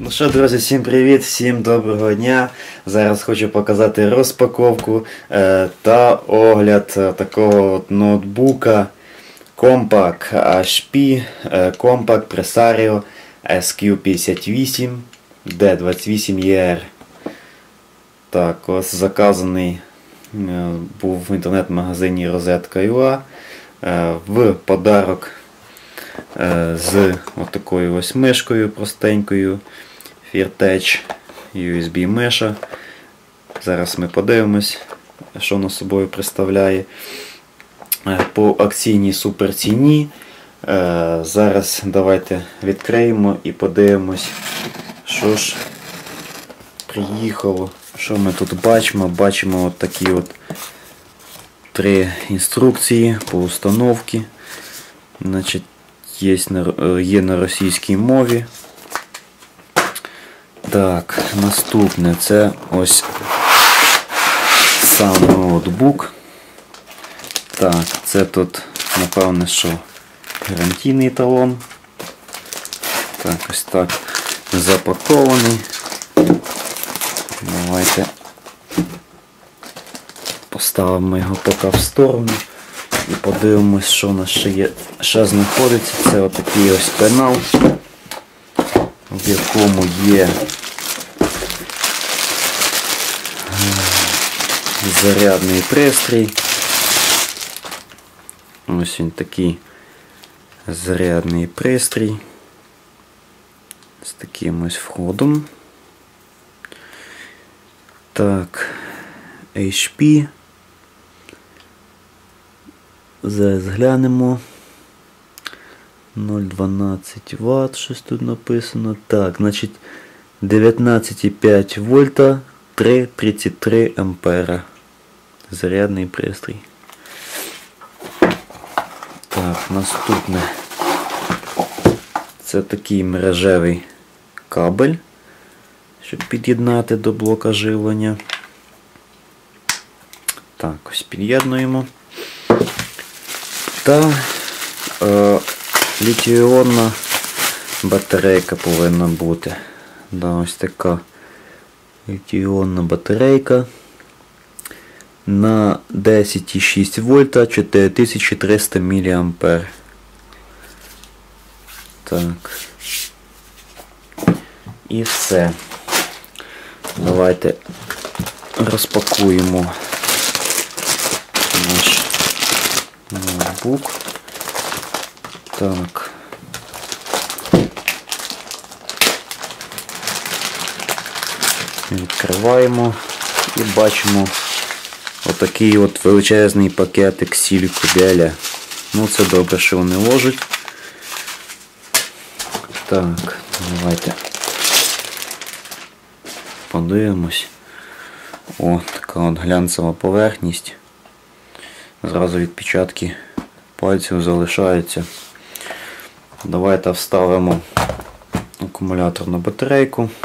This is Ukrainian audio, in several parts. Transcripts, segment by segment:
Ну що, друзі, всім привіт, всім доброго дня. Зараз хочу показати розпаковку е, та огляд е, такого от ноутбука Compaq HP е, Compaq Presario SQ58 D28ER. Так, ось заказаний був в інтернет-магазині Розетка.ua е, в подарок е, з отакою ось мишкою простенькою FearTech USB миша. Зараз ми подивимось, що вона собою представляє. Е, По акційній суперціні. Е, Зараз давайте відкриємо і подивимось, що ж приїхало. Що ми тут бачимо? Бачимо от такі от три інструкції по установці. Значить, є на, е, є на російській мові. Так, наступне це ось сам ноутбук. Так, це тут, напевне, що гарантійний талон. Так, ось так запакований. Давайте поставимо його поки в сторону і подивимось, що у нас ще є. Ще знаходиться. Це отакий ось пенал, в якому є зарядний пристрій. Ось він такий зарядний пристрій з таким ось входом. Так, HP. Зараз глянемо. 0,12 Вт, щось тут написано. Так, значить 19,5 вольта, 3,33 ампера. Зарядний пристрій. Так, наступне. Це такий мережевий кабель, щоб під'єднати до блока живлення. Так, ось під'єднуємо. Та е, літіонна батарейка повинна бути. Да, ось така літіонна батарейка на 10,6 вольта 4300 мА. Так. І все. Давайте розпакуємо наш ноутбук. Так. Відкриваємо і бачимо отакий от величезний пакетик сільку Деля. Ну це добре, що вони ложать. Так, давайте подивимось. О, така от глянцева поверхність. Зразу відпечатки пальців залишаються. Давайте вставимо акумуляторну батарейку.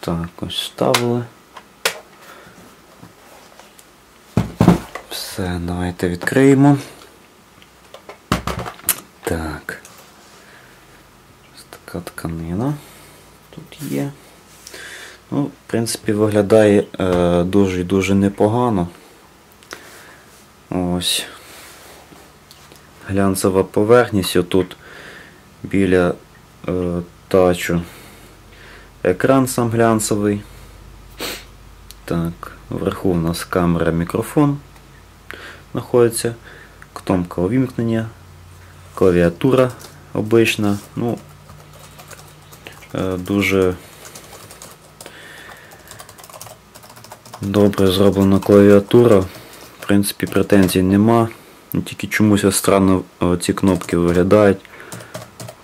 Так, ось вставили. Все, давайте відкриємо. Так. Така тканина тут є. Ну, в принципі, виглядає е, дуже і дуже непогано. Ось. Глянцева поверхність отут біля е, тачу. Екран сам глянцевий. Так, вверху у нас камера мікрофон знаходиться. Кнопка увімкнення, клавіатура обична. Ну, дуже добре зроблена клавіатура. В принципі, претензій нема. Тільки чомусь странно ці кнопки виглядають.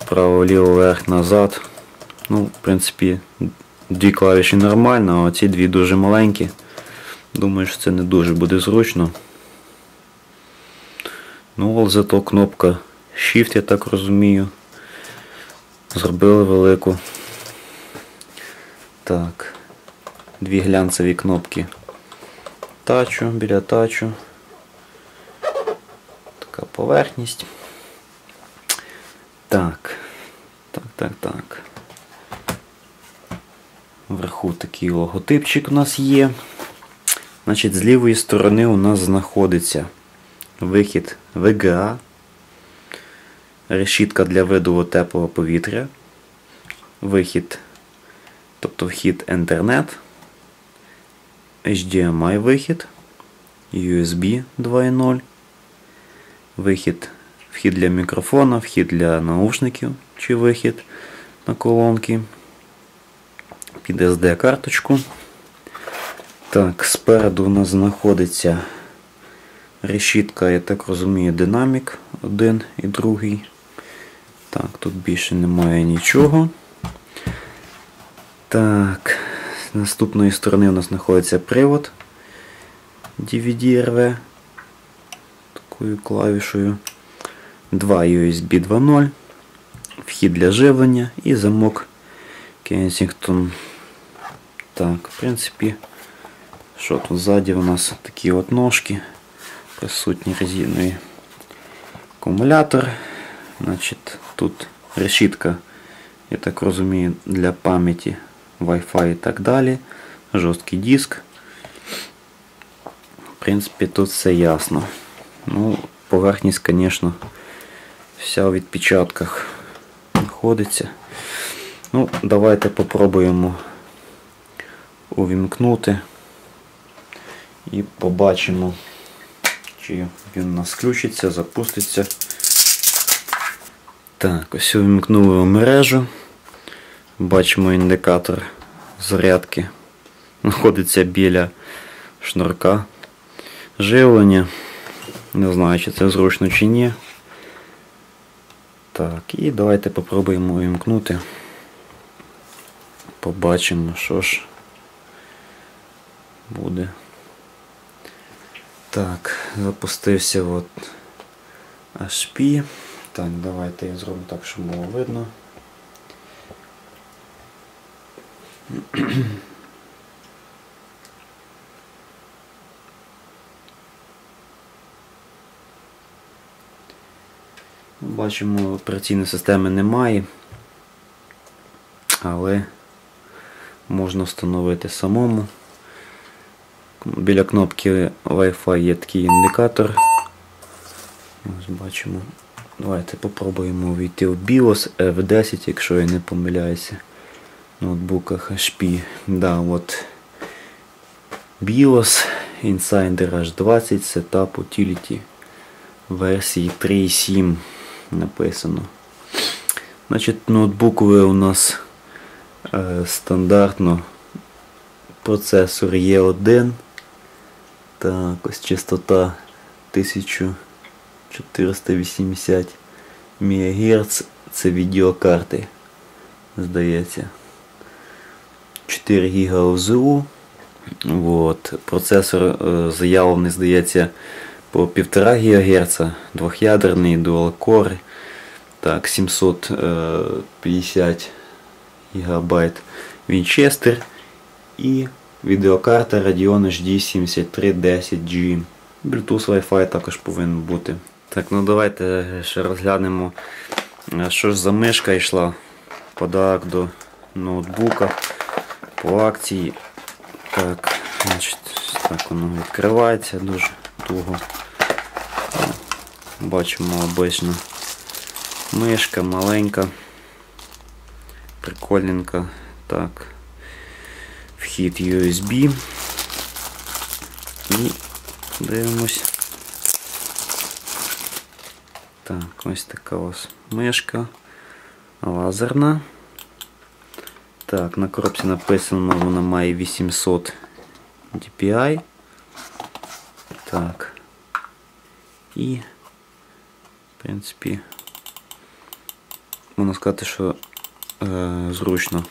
Право, ліво, вверх, назад. Ну, в принципі, дві клавіші нормально, а ці дві дуже маленькі. Думаю, що це не дуже буде зручно. Ну, але зато кнопка Shift, я так розумію. Зробили велику. Так. Дві глянцеві кнопки тачу, біля тачу. Така поверхність. Так. Так, так, так. Вверху такий логотипчик у нас є. Значить, з лівої сторони у нас знаходиться вихід VGA, решітка для видову теплого повітря, вихід, тобто вхід Ethernet, HDMI вихід, USB 2.0, вихід, вхід для мікрофона, вхід для наушників чи вихід на колонки, під SD-карточку. Так, спереду у нас знаходиться решітка, я так розумію, динамік один і другий. Так, тут більше немає нічого. Так, з наступної сторони у нас знаходиться привод DVD-RV такою клавішою. Два USB 2.0, вхід для живлення і замок Kensington. Так, в принципі, що тут ззаді у нас такі от ножки, присутні резиновий акумулятор. Значить, Тут решітка, я так розумію, для пам'яті Wi-Fi і так далі. Жорсткий диск. В принципі, тут все ясно. Ну, Поверхність, звісно, вся в відпечатках знаходиться. Ну, Давайте попробуємо увімкнути і побачимо, чи він у нас включиться, запуститься. Так, ось увімкнули мережу. Бачимо індикатор зарядки. Знаходиться біля шнурка живлення. Не знаю, чи це зручно чи ні. Так, і давайте попробуємо увімкнути. Побачимо, що ж буде. Так, запустився от HP. Так, давайте я зроблю так, щоб було видно. Бачимо, операційної системи немає, але можна встановити самому. Біля кнопки Wi-Fi є такий індикатор. Ось бачимо. Давайте попробуємо увійти в BIOS F10, якщо я не помиляюся. В ноутбуках HP. Да, от BIOS Insider H20 Setup Utility версії 3.7 написано. Значить, ноутбуковий у нас е, стандартно процесор Е1. Так, ось частота 1480 МГц. Це відеокарти, здається. 4 ГБ ОЗУ. Вот. Процесор е, заявлений, здається, по 1,5 ГГц, двох'ядерний, Dual Core. Так, 750 ГБ Winchester і відеокарта Radeon HD 7310G. Bluetooth Wi-Fi також повинен бути. Так, ну давайте ще розглянемо, що ж за мишка йшла подарок до ноутбука по акції. Так, значить, так воно відкривається дуже туго. Бачимо обично мишка маленька, прикольненька. Так, вхід USB. І дивимось. Так, ось така ось мишка лазерна. Так, на коробці написано, вона має 800 DPI. Так. І, в принципі, можна сказати, що е, зручно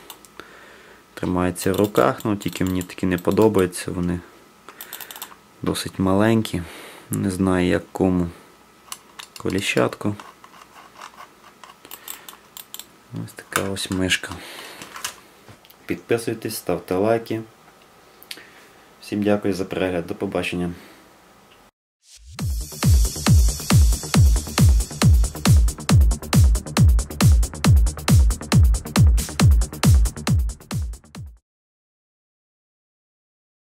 тримається в руках, ну тільки мені такі не подобаються, вони досить маленькі. Не знаю як кому коліщатку. Ось така ось мишка. Підписуйтесь, ставте лайки. Всім дякую за перегляд. До побачення.